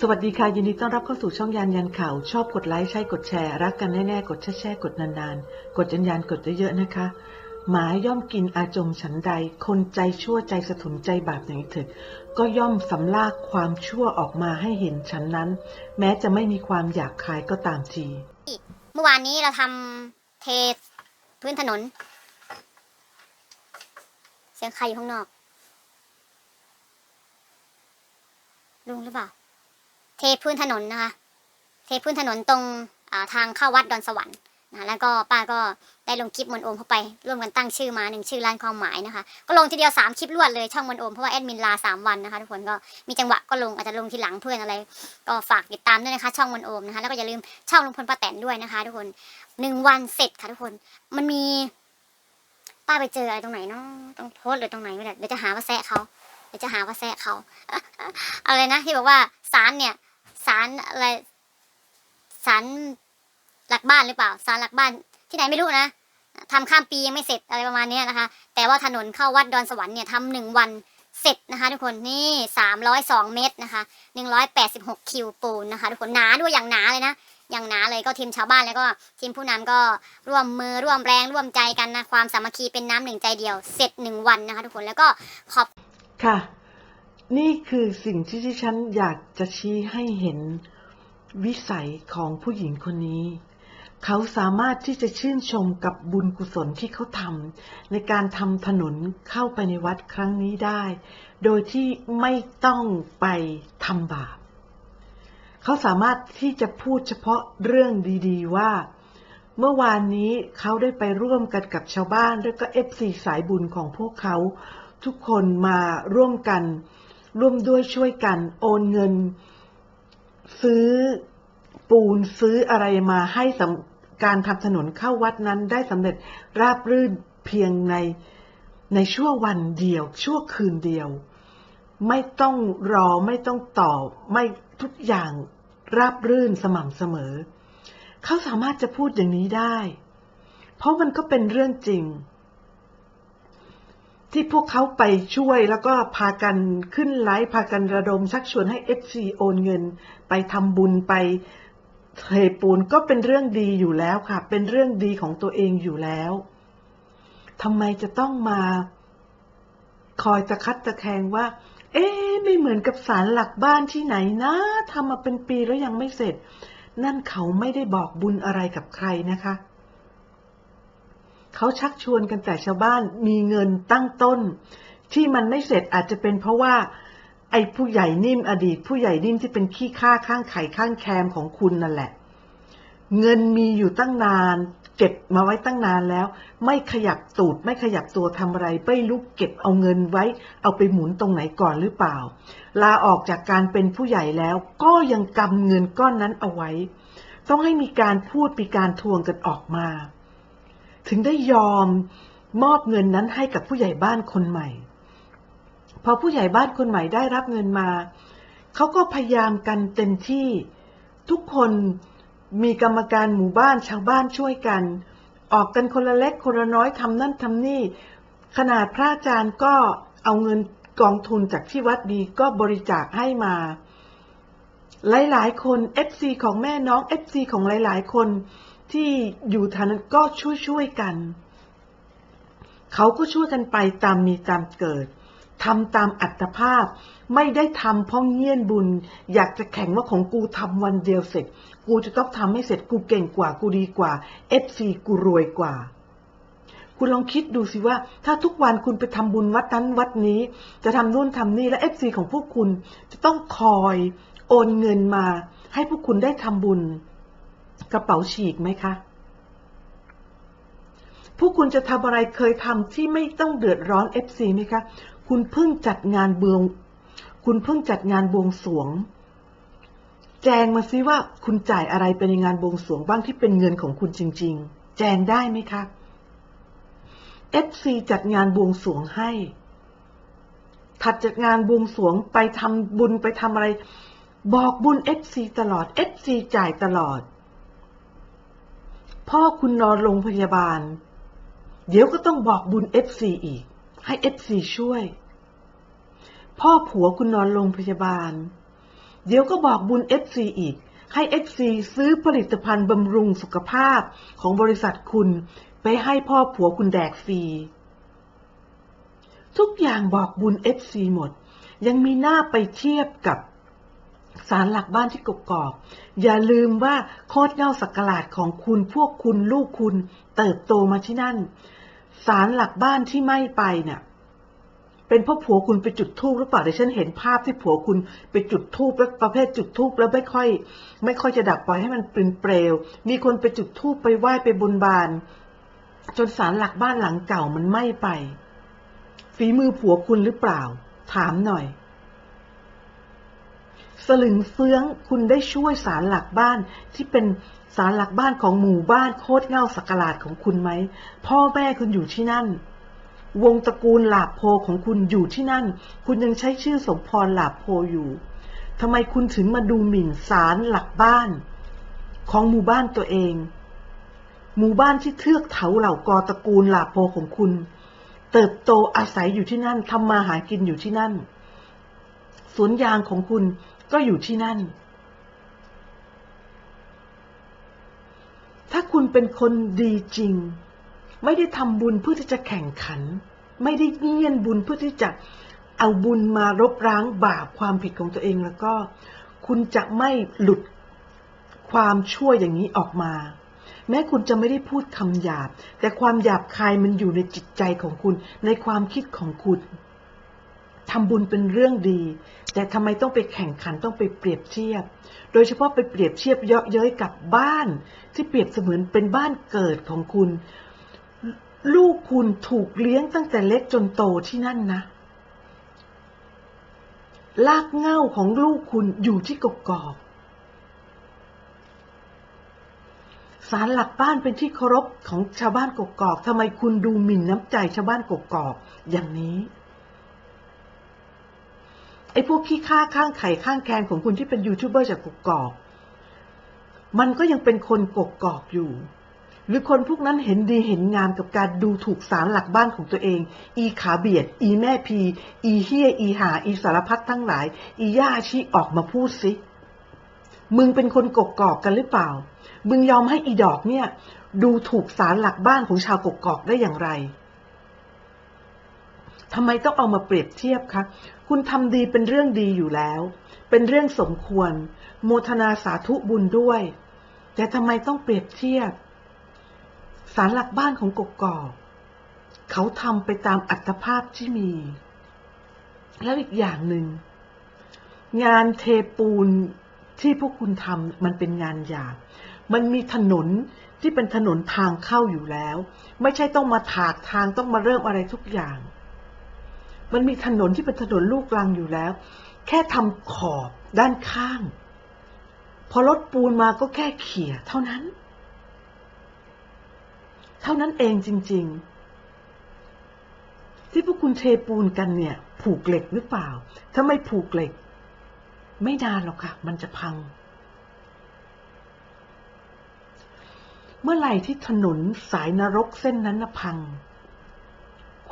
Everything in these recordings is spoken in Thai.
สวัสดีค่ะยินดีต้อนรับเข้าสู่ช่องยานยันข่าว ชอบกดไลค์ใช่กดแชร์ รักกันแน่ๆ กดแช่แช่กดนานๆ กดยันยันกดเยอะๆนะคะ หมาย่อมกินอาจมฉันใด คนใจชั่วใจสะทุนใจบาปอย่างนี้เถิดก็ย่อมสำลากความชั่วออกมาให้เห็นฉันนั้น แม้จะไม่มีความอยากขายก็ตามที เมื่อวานนี้เราทำเทพื้นถนน เสียงใครอยู่ข้างนอก ลุงหรือเปล่า เทพื้นถนนนะคะ เทพื้นถนนตรงทางเข้าวัดดอนสวรรค์นะแล้วก็ป้าก็ได้ลงคลิปมนโอมเข้าไปร่วมกันตั้งชื่อมาหนึ่งชื่อร้านความหมายนะคะ ก็ลงทีเดียวสามคลิปรวดเลยช่องมนโอมเพราะว่าแอดมินลาสามวันนะคะทุกคนก็มีจังหวะก็ลงอาจจะลงทีหลังเพื่อนอะไร ก็ฝากติดตามด้วยนะคะ ช่องมนโอมนะคะแล้วก็อย่าลืมช่องลุงพลป้าแตนด้วยนะคะ ทุกคนหนึ่งวันเสร็จค่ะทุกคนมันมี ป้าไปเจออะไรตรงไหนเนาะต้องโพสต์หรือตรงไหนไม่ได้เดี๋ยวจะหาว่าแซะเขาเดี๋ยวจะหาว่าแซะเขาอะไรนะที่บอกว่าศาลเนี่ย ศาลอะไรศาลหลักบ้านหรือเปล่าศาลหลักบ้านที่ไหนไม่รู้นะทำข้ามปียังไม่เสร็จอะไรประมาณนี้นะคะ แต่ว่าถนนเข้าวัดดอนสวรรค์เนี่ยทำหนึ่งวันเสร็จนะคะทุกคนนี่สามร้อยสองเมตรนะคะหนึ่งร้อยแปดสิบหกคิวปูนนะคะทุกคนหนาด้วยอย่างหนาเลยนะอย่างหนาเลยก็ทีมชาวบ้านแล้วก็ทีมผู้นำก็ร่วมมือร่วมแรงร่วมใจกันนะความสามัคคีเป็นน้ำหนึ่งใจเดียว เสร็จหนึ่งวันนะคะทุกคนแล้วก็ขอบค่ะ นี่คือสิ่งที่ที่ฉันอยากจะชี้ให้เห็น วิสัยของผู้หญิงคนนี้ เขาสามารถที่จะชื่นชมกับบุญกุศลที่เขาทำในการทำถนนเข้าไปในวัดครั้งนี้ได้ โดยที่ไม่ต้องไปทำบาป เขาสามารถที่จะพูดเฉพาะเรื่องดีๆว่าเมื่อวานนี้เขาได้ไปร่วมกันกับชาวบ้าน แล้วก็เอฟซีสายบุญของพวกเขา ทุกคนมาร่วมกัน ร่วมด้วยช่วยกัน โอนเงิน ซื้อปูนซื้ออะไรมาให้การทำถนนเข้าวัดนั้นได้สำเร็จราบรื่นเพียงในในชั่ววันเดียว ชั่วคืนเดียว ไม่ต้องรอไม่ต้องต่อไม่ทุกอย่างราบรื่นสม่ำเสมอ เขาสามารถจะพูดอย่างนี้ได้ เพราะมันก็เป็นเรื่องจริง ที่พวกเขาไปช่วยแล้วก็พากันขึ้นไลฟ์พากันระดมชักชวนให้ FC โอนเงิน ไปทำบุญไปเทปูนก็เป็นเรื่องดีอยู่แล้วค่ะ เป็นเรื่องดีของตัวเองอยู่แล้วทำไมจะต้องมาคอยตะคัดตะแคงว่า เอ๊ไม่เหมือนกับศาลหลักบ้านที่ไหนนะทำมาเป็นปีแล้วยังไม่เสร็จ นั่นเขาไม่ได้บอกบุญอะไรกับใครนะคะ เขาชักชวนกันแต่ชาวบ้านมีเงินตั้งต้น ที่มันไม่เสร็จอาจจะเป็นเพราะว่า ไอ้ผู้ใหญ่นิ่มอดีต ผู้ใหญ่นิ่มที่เป็นขี้ข้าข้างไข่ข้างแคมของคุณนั่นแหละ เงินมีอยู่ตั้งนาน เก็บมาไว้ตั้งนานแล้ว ไม่ขยับตูดไม่ขยับตัวทำอะไรไม่ลุกเก็บเอาเงินไว้ เอาไปหมุนตรงไหนก่อนหรือเปล่า ลาออกจากการเป็นผู้ใหญ่แล้วก็ยังกำเงินก้อนนั้นเอาไว้ ต้องให้มีการพูดมีการทวงกันออกมา ถึงได้ยอมมอบเงินนั้นให้กับผู้ใหญ่บ้านคนใหม่ พอผู้ใหญ่บ้านคนใหม่ได้รับเงินมา เขาก็พยายามกันเต็มที่ทุกคนมีกรรมการหมู่บ้านชาวบ้านช่วยกัน ออกกันคนละเล็กคนละน้อยทำนั่นทำนี่ ขนาดพระอาจารย์ก็เอาเงินกองทุนจากที่วัดดีก็บริจาคให้มา หลายๆ คน FC ของแม่น้อง FC ของหลาย ๆ คน ที่อยู่ทางนั้นก็ช่วยๆกัน เขาก็ช่วยกันไปตามมีตามเกิดทำตามอัตภาพ ไม่ได้ทำเพราะเงี่ยนบุญ อยากจะแข่งว่าของกูทำวันเดียวเสร็จ กูจะต้องทำให้เสร็จกูเก่งกว่ากูดีกว่า FC กูรวยกว่า คุณลองคิดดูสิว่า ถ้าทุกวันคุณไปทำบุญวัดนั้นวัดนี้ จะทำนู่นทำนี่และ FC ของพวกคุณจะต้องคอยโอนเงินมา ให้พวกคุณได้ทำบุญ กระเป๋าฉีกไหมคะพวกคุณจะทำอะไรเคยทำที่ไม่ต้องเดือดร้อน FC ไหมคะ คุณเพิ่งจัดงานเบือง คุณเพิ่งจัดงานบวงสรวง แจงมาซิว่าคุณจ่ายอะไรไปในงานบวงสรวงบ้างที่เป็นเงินของคุณจริง ๆ แจงได้ไหมคะ FC จัดงานบวงสรวงให้ ถัดจากงานบวงสรวงไปทำบุญไปทำอะไร บอกบุญ FC ตลอด FC จ่ายตลอด พ่อคุณนอนโรงพยาบาล เดี๋ยวก็ต้องบอกบุญ FC อีก ให้ FC ช่วย พ่อผัวคุณนอนโรงพยาบาล เดี๋ยวก็บอกบุญ FC อีก ให้ FC ซื้อผลิตภัณฑ์บำรุงสุขภาพของบริษัทคุณ ไปให้พ่อผัวคุณแดกฟรี ทุกอย่างบอกบุญ FC หมด ยังมีหน้าไปเทียบกับ สารหลักบ้านที่กกอก อย่าลืมว่าโคตรเง่าสักกลาดของคุณพวกคุณลูกคุณ เติบโตมาที่นั่นสารหลักบ้านที่ไม่ไปเนี่ยเป็นเพราะผัวคุณไปจุดธูปหรือเปล่าแต่ฉันเห็นภาพที่ผัวคุณไปจุดธูปแล้วประเภทจุดธูปแล้วไม่ค่อย ไม่ค่อยจะดับปล่อยให้มันเป็นเปลว มีคนไปจุดธูปไปไหว้ไปบนบาน จนสารหลักบ้านหลังเก่ามันไหม้ไป ฝีมือผัวคุณหรือเปล่า ถามหน่อย สลึงเฟื้องคุณได้ช่วยสารหลักบ้านที่เป็นสารหลักบ้านของหมู่บ้านโคตรเง่าสักกลาดของคุณไหม พ่อแม่คุณอยู่ที่นั่น วงตระกูลหลาบโพของคุณอยู่ที่นั่น คุณยังใช้ชื่อสมพรหลาบโพอยู่ทำไมคุณถึงมาดูหมิ่นสารหลักบ้าน ของหมู่บ้านตัวเอง หมู่บ้านที่เทือกเถาเหล่ากอตระกูลหลาโพของคุณ เติบโตอาศัยอยู่ที่นั่นทำมาหากินอยู่ที่นั่น สวนยางของคุณก็อยู่ที่นั่น ถ้าคุณเป็นคนดีจริง ไม่ได้ทำบุญเพื่อที่จะแข่งขัน ไม่ได้เงียนบุญเพื่อที่จะเอาบุญมารบร้างบาปความผิดของตัวเองแล้วก็ คุณจะไม่หลุดความชั่วอย่างนี้ออกมา แม้คุณจะไม่ได้พูดคำหยาบ แต่ความหยาบคายมันอยู่ในจิตใจของคุณ ในความคิดของคุณ ทำบุญเป็นเรื่องดี แต่ทำไมต้องไปแข่งขันต้องไปเปรียบเทียบ โดยเฉพาะไปเปรียบเทียบเยาะเย้ยกับบ้าน ที่เปรียบเสมือนเป็นบ้านเกิดของคุณ ลูกคุณถูกเลี้ยงตั้งแต่เล็กจนโตที่นั่นนะลากเง้าของลูกคุณอยู่ที่กกอกศาลหลักบ้านเป็นที่เคารพของชาวบ้านกกอกทำไมคุณดูหมิ่นน้ำใจชาวบ้านกกอกอย่างนี้ ไอ้พวกขี้ข้าข้างไข่ข้างแคนของคุณที่เป็นยูทูบเบอร์จากกกอกมันก็ยังเป็นคนกกอกอยู่ หรือคนพวกนั้นเห็นดีเห็นงามกับการดูถูกสารหลักบ้านของตัวเอง อีขาเบียด อีแม่พี อีเฮียอีหา อีสารพัดทั้งหลาย อีย่าชี้ออกมาพูดสิมึงเป็นคนกกอกกันหรือเปล่า มึงยอมให้อีดอกเนี่ย ดูถูกสารหลักบ้านของชาวกกอกได้อย่างไร ทำไมต้องเอามาเปรียบเทียบคะ คุณทำดีเป็นเรื่องดีอยู่แล้ว เป็นเรื่องสมควร โมทนาสาธุบุญด้วย แต่ทำไมต้องเปรียบเทียบ สารหลักบ้านของกกอกเขาทำไปตามอัตภาพที่มี แล้วอีกอย่างหนึ่ง งานเทปูนที่พวกคุณทำมันเป็นงานหยาบ มันมีถนนที่เป็นถนนทางเข้าอยู่แล้ว ไม่ใช่ต้องมาถากทางต้องมาเริ่มอะไรทุกอย่าง มันมีถนนที่เป็นถนนลูกรังอยู่แล้ว แค่ทำขอบด้านข้าง พอรถปูนมาก็แค่เขี่ยเท่านั้น เท่านั้นเองจริง ๆ ที่พวกคุณเทปูนกันเนี่ย ผูกเหล็กหรือเปล่า ถ้าไม่ผูกเหล็ก ไม่นานหรอกค่ะ มันจะพัง เมื่อไหร่ที่ถนนสายนรกเส้นนั้นพัง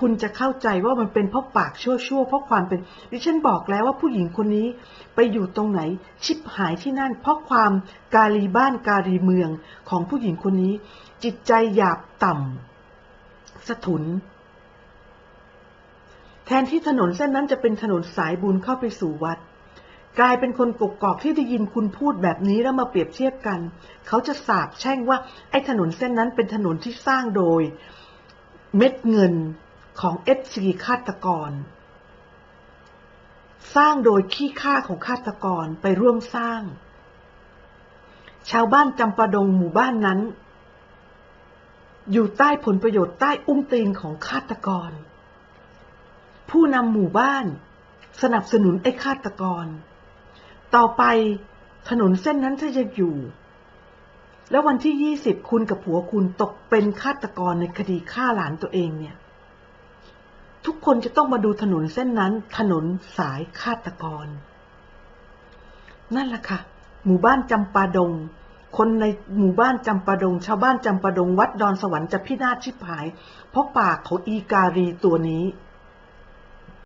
คุณจะเข้าใจว่ามันเป็นเพราะปากชั่วๆ เพราะความเป็น ดิฉันบอกแล้วว่าผู้หญิงคนนี้ไปอยู่ตรงไหน ชิบหายที่นั่น เพราะความกาลีบ้านกาลีเมืองของผู้หญิงคนนี้ จิตใจหยาบต่ำสะทุน แทนที่ถนนเส้นนั้นจะเป็นถนนสายบุญเข้าไปสู่วัด กลายเป็นคนกกอกที่ได้ยินคุณพูดแบบนี้แล้วมาเปรียบเทียบกัน เขาจะสาบแช่งว่าไอ้ถนนเส้นนั้นเป็นถนนที่สร้างโดย เม็ดเงิน ของเอฟซีฆาตกร สร้างโดยขี้ข้าของฆาตกรไปร่วมสร้าง ชาวบ้านจำปาดงหมู่บ้านนั้น อยู่ใต้ผลประโยชน์ใต้อุ้งตีนของฆาตกร ผู้นำหมู่บ้านสนับสนุนไอ้ฆาตกร ต่อไปถนนเส้นนั้นถ้าจะอยู่ แล้ววันที่ยี่สิบคุณกับผัวคุณตกเป็นฆาตกรในคดีฆ่าหลานตัวเองเนี่ย ทุกคนจะต้องมาดูถนนเส้นนั้น ถนนสายฆาตกร นั่นแหละค่ะ หมู่บ้านจำปาดง คนในหมู่บ้านจำปาดง ชาวบ้านจำปาดง วัดดอนสวรรค์จะพินาศชิบหาย เพราะปากของอีการีตัวนี้